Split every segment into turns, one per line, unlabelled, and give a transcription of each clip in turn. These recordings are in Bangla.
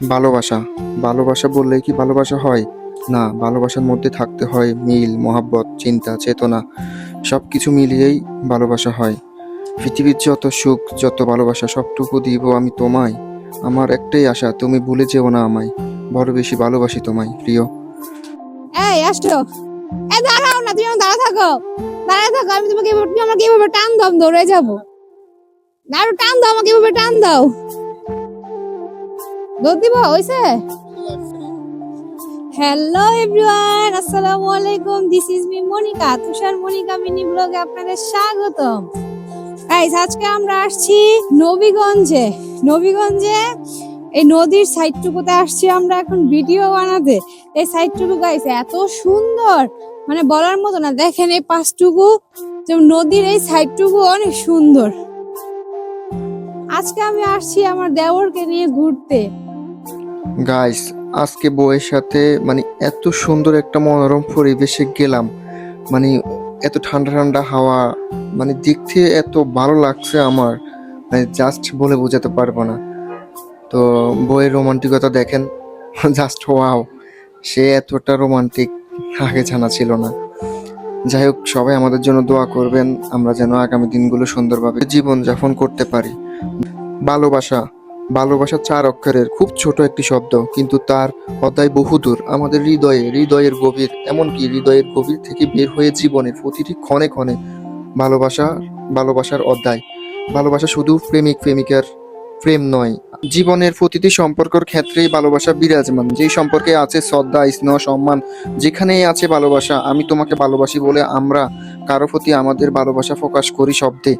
ভালোবাসা। ভালোবাসা বললে কি ভালোবাসা হয়? না, ভালোবাসার মধ্যে থাকতে হয় মিল, মহাব্বত, চিন্তা, চেতনা সব কিছু মিলিয়েই ভালোবাসা হয়। পৃথিবীর যত সুখ, যত ভালোবাসা, সবটুকু দিব আমি তোমায়। আমার একটাই আশা, তুমি ভুলে যেও না আমায়। বড় বেশি ভালোবাসি তোমায়, প্রিয়।
এই এই দাঁড়াও না, তুমি দাঁড়া থাকো। দাঁড়ায় থাকো, আমি তোমাকে আমাকে এভাবে টান দাও দৌড়ে যাব। দাঁড়ো টান দাও, আমাকে এভাবে টান দাও। দৌড় দিব হইছে? হ্যালো এভরিওয়ান আসসালামু আলাইকুম। This is me Monika Tushar Monika mini ব্লগে আপনাদের স্বাগতম। গাইস আজকে আমরা আসছি নবীগঞ্জে। নবীগঞ্জে এই নদীর সাইডটুকুতে আসছি আমরা এখন ভিডিও বানাতে। এই সাইডটুকু গাইস এত সুন্দর। মানে বলার মতো না, দেখেন এই যেমন নদীর এই সাইডটুকু অনেক সুন্দর। আজকে আমি আসছি আমার দেওরকে নিয়ে ঘুরতে।
গাইস আজকে বউয়ের সাথে মানে এত সুন্দর একটা মনোরম পরিবেশে গেলাম। মানে এত ঠান্ডা ঠান্ডা হাওয়া মানে দেখতে এত ভালো লাগছে আমার। মানে জাস্ট বলে বোঝাতে পারব না। তো বইয়ের রোমান্টিকতা দেখেন। জাস্ট ওয়াও সে এতটা রোমান্টিক, আগে জানা ছিল না। যাই হোক, সবাই আমাদের জন্য দোয়া করবেন। আমরা যেন আগামী দিনগুলো সুন্দরভাবে জীবন যাপন করতে পারি। ভালোবাসা। ভালোবাসা চার অক্ষরের খুব ছোট একটি শব্দ, কিন্তু তার অধ্যায় বহুদূর। আমাদের হৃদয়ে, হৃদয়ের গভীর, এমনকি হৃদয়ের গভীর থেকে বের হয়ে জীবনের প্রতিটি ক্ষণে ক্ষণে ভালোবাসা, ভালোবাসার অধ্যায়। ভালোবাসা শুধু প্রেমিক, প্রেমিকার প্রেম নয়, জীবনের প্রতিটি সম্পর্কের ক্ষেত্রেই ভালোবাসা বিরাজমান। যেই সম্পর্কে আছে শ্রদ্ধা, স্নেহ, সম্মান, যেখানেই আছে ভালোবাসা, আমি তোমাকে ভালোবাসি বলে আমরা কারও প্রতি আমাদের ভালোবাসা প্রকাশ করি শব্দে।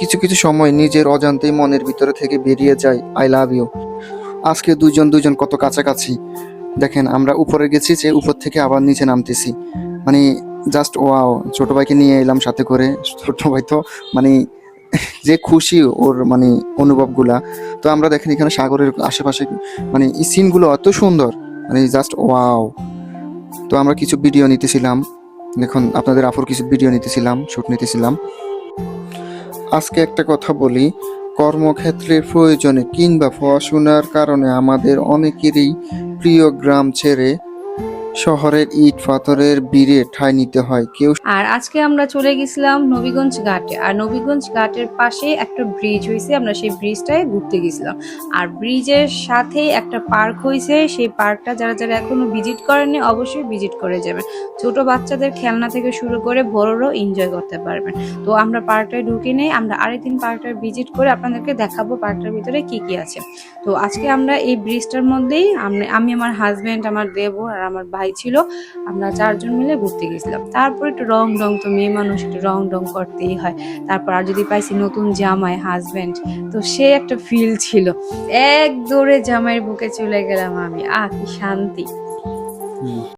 কিছু কিছু সময় নিজের অজান্তেই মনের ভিতরে থেকে বেরিয়ে যায়, আই লাভ ইউ। আজকে দুজন দুজন কত কাছাকাছি। দেখেন, আমরা উপরে গেছি, যে উপর থেকে আবার নিচে নামতেছি। মানে জাস্ট ওয়াও ছোট ভাইকে নিয়ে এলাম সাথে করে। ছোট ভাই তো মানে যে খুশি ওর মানে অনুভবগুলা। তো আমরা দেখেন, এখানে সাগরের আশেপাশে মানে এই সিনগুলো এত সুন্দর। মানে জাস্ট ওয়াও তো আমরা কিছু ভিডিও নিতেছিলাম। দেখুন, আপনাদের আফর কিছু ভিডিও নিতেছিলাম শ্যুট নিতেছিলাম। আজকে একটা কথা বলি। কর্মক্ষেত্রের প্রয়োজনে কিংবা পড়াশোনার কারণে আমাদের অনেকেরই প্রিয় গ্রাম ছেড়ে শহরের ইট পাথরের বীরে ঠাঁই নিতে হয়। কেউ
আর আজকে আমরা চলে গেছিলাম নবীগঞ্জ ঘাটে। আর নবীগঞ্জ ঘাটের পাশে একটা ব্রিজ হয়েছে আমরা সেই ব্রিজটায় ঘুরতে গেছিলাম। আর ব্রিজের সাথে একটা পার্ক হয়েছে সেই পার্কটা যারা যারা এখনও ভিজিট করেননি, অবশ্যই ভিজিট করে যাবেন। ছোট বাচ্চাদের খেলনা থেকে শুরু করে বড়রাও এনজয় করতে পারবেন। তো আমরা পার্কটায় ঢুকে নেই, আমরা আরেকদিন পার্কটা ভিজিট করে আপনাদেরকে দেখাবো পার্কটার ভিতরে কি কি আছে। তো আজকে আমরা এই ব্রিজটার মধ্যেই আমি আমার হাজবেন্ড আমার দেবর আর আমার ভাই ছিল, আমরা চারজন মিলে ঘুরতে গেছিলাম। তারপর একটু রং ডং তো মেয়ে মানুষ, একটু রং ডং করতেই হয়। তারপর আর যদি পাইছি নতুন জামাই হাজব্যান্ড তো সে একটা ফিল ছিল। এক দৌড়ে জামাইয়ের বুকে চলে গেলাম আমি। আহ, কি শান্তি।